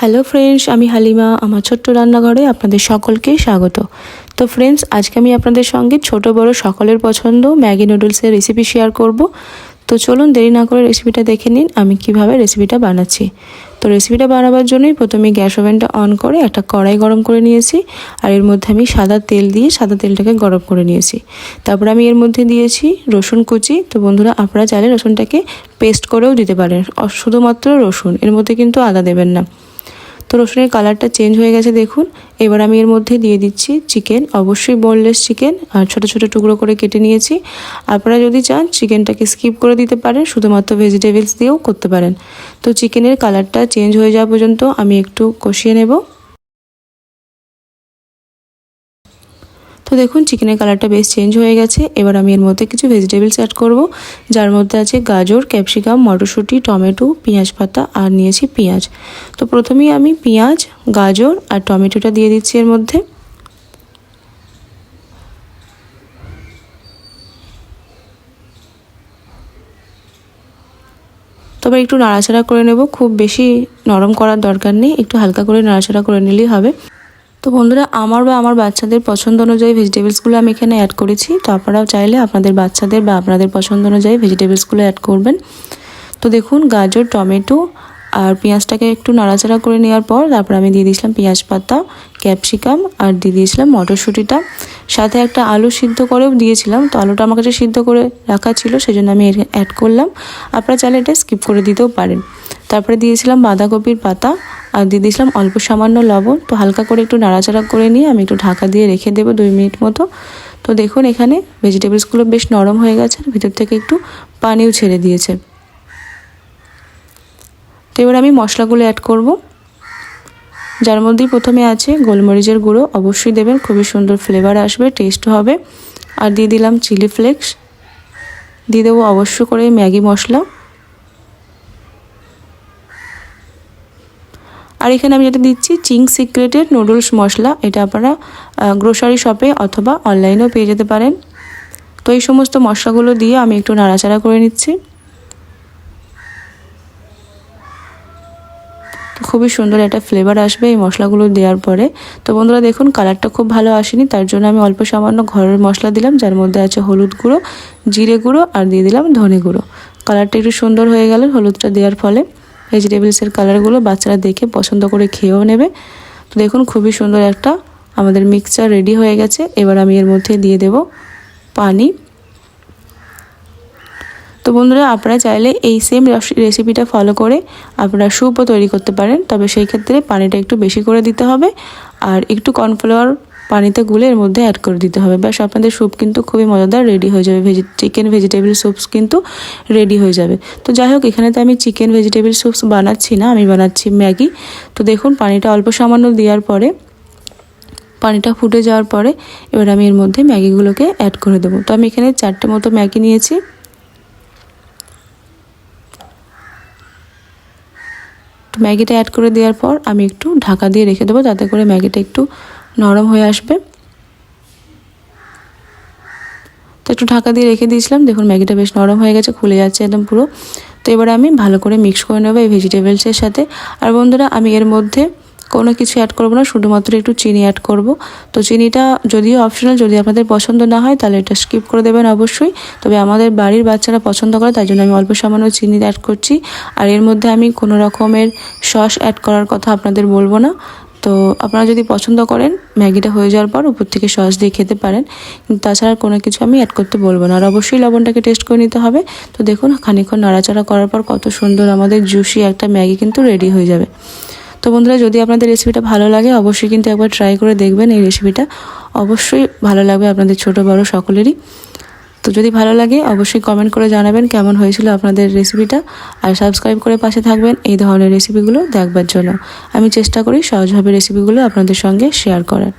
Hello friends আমি হালিমা, আমার ছোট্ট রান্নাঘরে আপনাদের সকলকে স্বাগত। তো ফ্রেন্ডস আজকে আমি আপনাদের সঙ্গে ছোট বড় সকলের পছন্দ ম্যাগি নুডলসের রেসিপি শেয়ার করব। তো চলুন দেরি না করে রেসিপিটা দেখে নিন, আমি কীভাবে রেসিপিটা বানাচ্ছি। তো রেসিপিটা বানাবার জন্যই প্রথমে গ্যাস ওভেনটা অন করে একটা কড়াই গরম করে নিয়েছি, আর এর মধ্যে আমি সাদা তেল দিয়ে সাদা তেলটাকে গরম করে নিয়েছি। তারপর আমি এর মধ্যে দিয়েছি রসুন কুচি। তো বন্ধুরা, আপনারা চাইলে রসুনটাকে পেস্ট করেও দিতে পারেন শুধুমাত্র রসুন, এর মধ্যে কিন্তু আদা দেবেন না। তো রসুনের কালারটা চেঞ্জ হয়ে গেছে, দেখুন। এবার আমি এর মধ্যে দিয়ে দিচ্ছি চিকেন। অবশ্যই বোনলেস চিকেন, আর ছোট ছোট টুকরো করে কেটে নিয়েছি। আপনারা যদি চান, চিকেনটাকে স্কিপ করে দিতে পারেন, শুধুমাত্র ভেজিটেবলস দিয়েও করতে পারেন। তো চিকেনের কালারটা চেঞ্জ হয়ে যাওয়া পর্যন্ত আমি একটু কষিয়ে নেব। তো দেখুন চিকেনের কালারটা বেশ চেঞ্জ হয়ে গেছে। এবার আমি এর মধ্যে কিছু ভেজিটেবলস অ্যাড করব। যার মধ্যে আছে গাজর ক্যাপসিকাম মটরশুঁটি, টমেটো, পেঁয়াজ পাতা আর নিয়েছি পেঁয়াজ। তো প্রথমেই আমি পেঁয়াজ, গাজর আর টমেটোটা দিয়ে দিচ্ছি এর মধ্যে। তবে একটু নাড়াচাড়া করে নেব। খুব বেশি নরম করার দরকার নেই। একটু হালকা করে নাড়াচাড়া করে নিলেই হবে। তো বন্ধুরা, আমার বা আমার বাচ্চাদের পছন্দ অনুযায়ী ভেজিটেবলসগুলো আমি এখানে অ্যাড করেছি। তো আপনারাও চাইলে আপনাদের বাচ্চাদের বা আপনাদের পছন্দ অনুযায়ী ভেজিটেবলসগুলো অ্যাড করবেন। তো দেখুন, গাজর, টমেটো আর পেঁয়াজটাকে একটু নাড়াচাড়া করে নেওয়ার পর তারপর আমি দিয়ে দিয়েছিলাম পেঁয়াজ পাতা, ক্যাপসিকাম আর দিয়ে দিয়েছিলাম মটরশুঁটিটা। সাথে একটা আলু সিদ্ধ করেও দিয়েছিলাম। তো আলুটা আমার কাছে সিদ্ধ করে রাখা ছিল সেই জন্য আমি অ্যাড করলাম। আপনারা চাইলে এটা স্কিপ করে দিতেও পারেন। তারপরে দিয়েছিলাম বাঁধাকপির পাতা আর দিয়ে দিয়েছিলাম অল্প সামান্য লবণ। তো হালকা করে একটু নাড়াচাড়া করে নিয়ে আমি একটু ঢাকা দিয়ে রেখে দেবো দুই মিনিট মতো। তো দেখুন, এখানে ভেজিটেবলসগুলো বেশ নরম হয়ে গেছে। ভিতর থেকে একটু পানিও ছেড়ে দিয়েছে। তো এবার আমি মশলাগুলো অ্যাড করব। যার মধ্যেই প্রথমে আছে গোলমরিচের গুঁড়ো। অবশ্যই দেবেন, খুবই সুন্দর ফ্লেভার আসবে টেস্ট হবে। আর দিয়ে দিলাম চিলি ফ্লেক্স দিয়ে দেবো অবশ্য করে ম্যাগি মশলা। আর এখানে আমি যেটা দিচ্ছি, চিং সিক্রেটের নুডলস মশলা। এটা আপনারা গ্রোসারি শপে অথবা অনলাইনেও পেয়ে যেতে পারেন। তো এই সমস্ত মশলাগুলো দিয়ে আমি একটু নাড়াচাড়া করে নিচ্ছি। খুবই সুন্দর একটা ফ্লেভার আসবে এই মশলাগুলো দেওয়ার পরে। তো বন্ধুরা দেখুন কালারটা খুব ভালো আসেনি, তার জন্য আমি অল্প সামান্য ঘরের মশলা দিলাম, যার মধ্যে আছে হলুদ গুঁড়ো, জিরে গুঁড়ো, আর দিয়ে দিলাম ধনে গুঁড়ো। কালারটা একটু সুন্দর হয়ে গেল হলুদটা দেওয়ার ফলে। ভেজিটেবলসের কালারগুলো বাচ্চারা দেখে পছন্দ করে খেয়েও নেবে। তো দেখুন, খুবই সুন্দর একটা আমাদের মিক্সচার রেডি হয়ে গেছে। এবার আমি এর মধ্যে দিয়ে দেব পানি। তো বন্ধুরা, আপনারা চাইলে এই সেম রেসিপিটা ফলো করে আপনারা স্যুপও তৈরি করতে পারেন। তবে সেই ক্ষেত্রে পানিটা একটু বেশি করে দিতে হবে। আর একটু কর্নফ্লাওয়ার পানিতে গুলে এর মধ্যে অ্যাড করে দিতে হবে। ব্যাস, আপনাদের স্যুপ কিন্তু খুবই মজাদার রেডি হয়ে যাবে। ভেজি চিকেন ভেজিটেবল স্যুপস কিন্তু রেডি হয়ে যাবে। তো যাই হোক, এখানে তো আমি চিকেন ভেজিটেবল স্যুপস বানাচ্ছি না, আমি বানাচ্ছি ম্যাগি। তো দেখুন, পানিটা অল্প সামান্য দেওয়ার পরে, পানিটা ফুটে যাওয়ার পরে, এবার আমি এর মধ্যে ম্যাগিগুলোকে অ্যাড করে দেবো। তো আমি এখানে চারটে মতো ম্যাগি নিয়েছি। ম্যাগিটা অ্যাড করে দেওয়ার পর, আমি একটু ঢাকা দিয়ে রেখে দেবো, যাতে করে ম্যাগিটা একটু নরম হয়ে আসবে। তো একটু ঢাকা দিয়ে রেখে দিয়েছিলাম। দেখুন ম্যাগিটা বেশ নরম হয়ে গেছে, খুলে যাচ্ছে একদম পুরো। তো এবার আমি ভালো করে মিক্স করে নেব এই ভেজিটেবলসের সাথে। আর বন্ধুরা, আমি এর মধ্যে কোনো কিছু অ্যাড করব না, শুধুমাত্র একটু চিনি অ্যাড করব। তো চিনিটা যদিও অপশনাল যদি আপনাদের পছন্দ না হয়, তাহলে এটা স্কিপ করে দেবেন অবশ্যই। তবে আমাদের বাড়ির বাচ্চারা পছন্দ করে, তাই জন্য আমি অল্প সামান্য চিনি অ্যাড করছি। আর এর মধ্যে আমি কোনো রকমের সস অ্যাড করার কথা আপনাদের বলব না। তো আপনারা যদি পছন্দ করেন, ম্যাগিটা হয়ে যাওয়ার পর উপর থেকে সস দিয়ে খেতে পারেন। কিন্তু তাছাড়া কোনো কিছু আমি অ্যাড করতে বলব না। আর অবশ্যই লবণটাকে টেস্ট করে নিতে হবে। তো দেখুন খানিক্ষণ নাড়াচাড়া করার পর কত সুন্দর আমাদের জুসি একটা ম্যাগি কিন্তু রেডি হয়ে যাবে। তো বন্ধুরা, যদি আপনাদের রেসিপিটা ভালো লাগে, অবশ্যই কিন্তু একবার ট্রাই করে দেখবেন এই রেসিপিটা অবশ্যই ভালো লাগবে আপনাদের ছোট, বড় সকলেরই। তো যদি ভালো লাগে, অবশ্যই কমেন্ট করে জানাবেন কেমন হয়েছিল আপনাদের রেসিপিটা আর সাবস্ক্রাইব করে পাশে থাকবেন এই ধরনের রেসিপিগুলো দেখবার জন্য। আমি চেষ্টা করি সহজভাবে রেসিপিগুলো আপনাদের সঙ্গে শেয়ার করার।